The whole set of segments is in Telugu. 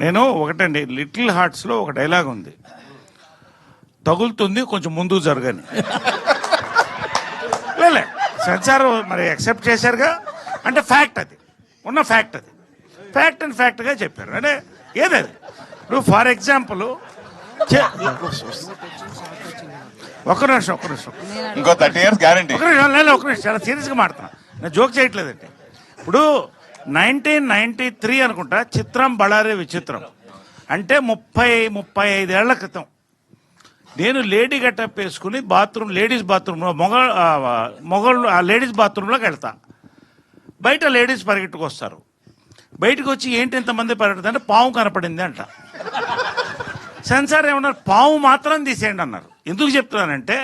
నేను ఒకటండి లిటిల్ హార్ట్స్లో ఒక డైలాగ్ ఉంది. తగులుతుంది కొంచెం ముందుకు జరగని. లేలే సెన్సార్ మరి యాక్సెప్ట్ చేశారుగా? అంటే ఫ్యాక్ట్ అది. ఉన్న ఫ్యాక్ట్ అది. ఫ్యాక్ట్ అండ్ ఫ్యాక్ట్గా చెప్పారు. అంటే ఏదది? ఇప్పుడు ఫర్ ఎగ్జాంపుల్ ఒక నిమిషం ఒక నిమిషం. ఇంకో థర్టీ ఇయర్స్ గ్యారంటీ ఒక నిమిషం లేదు ఒక నిమిషం. చాలా సీరియస్గా మాడుతున్నా నేను జోక్ చేయట్లేదండి. ఇప్పుడు నైన్టీన్ నైన్టీ త్రీ అనుకుంటా చిత్రం బళారే విచిత్రం. అంటే ముప్పై ముప్పై ఐదేళ్ళ క్రితం. నేను లేడీ గెటప్ వేసుకుని బాత్రూమ్ లేడీస్ బాత్రూంలో మొగ మొగళ్ళు ఆ లేడీస్ బాత్రూంలోకి వెళ్తా. బయట లేడీస్ పరిగెట్టుకు వస్తారు బయటకు వచ్చి ఏంటి ఇంతమంది పరిగెడుతుంటే పాము కనపడింది అంట. సెన్సార్ ఏమన్నారు? పాము మాత్రం తీసేయండి అన్నారు. ఎందుకు చెప్తున్నానంటే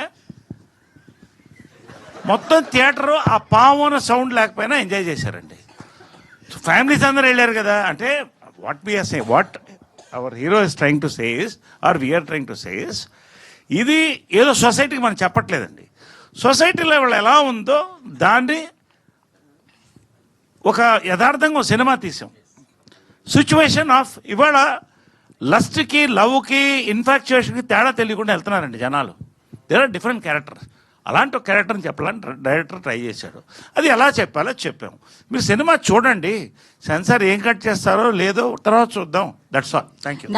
మొత్తం థియేటర్ ఆ పాము అన్న సౌండ్ లేకపోయినా ఎంజాయ్ చేశారండి. ఫ్యామిలీస్ అందరూ వెళ్ళారు కదా. అంటే what we are say what our hero is trying to says or we are trying to says ఇది ఏదో సొసైటీకి మనం చెప్పట్లేదండి. సొసైటీలో వాళ్ళు ఎలా ఉందో దాన్ని ఒక యథార్థంగా ఒక సినిమా తీసాం. సిచ్యువేషన్ ఆఫ్ ఇవాళ లస్ట్కి లవ్కి ఇన్ఫాక్చుయేషన్కి తేడా తెలియకుండా వెళ్తున్నారండి జనాలు. దేర్ ఆర్ డిఫరెంట్ క్యారెక్టర్స్ అలాంటి ఒక క్యారెక్టర్ని చెప్పాలని డైరెక్టర్ ట్రై చేశాడు. అది ఎలా చెప్పాలో చెప్పాము. మీరు సినిమా చూడండి. సెన్సార్ ఏం కట్ చేస్తారో లేదో తర్వాత చూద్దాం. That's all thank you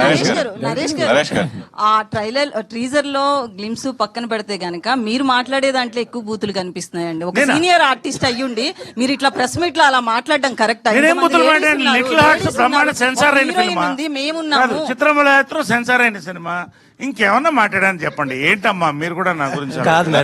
Naresh garu. ఆ ట్రైలర్ ట్రీజర్లో గ్లిమ్స్ పక్కన పెడితే గనక మీరు మాట్లాడే దాంట్లో ఎక్కువ బూతులు కనిపిస్తున్నాయండి. ఒక? సీనియర్ ఆర్టిస్ట్ అయ్యుండి మీరు ఇట్లా ప్రెస్ మీట్లో అలా మాట్లాడడం కరెక్ట్ మేమున్నాము. చిత్రముల యాత్ర సెన్సార్ అయిన సినిమా. ఇంకేమన్నా మాట్లాడాలని చెప్పండి. ఏంటమ్మా? మీరు కూడా నా గురించి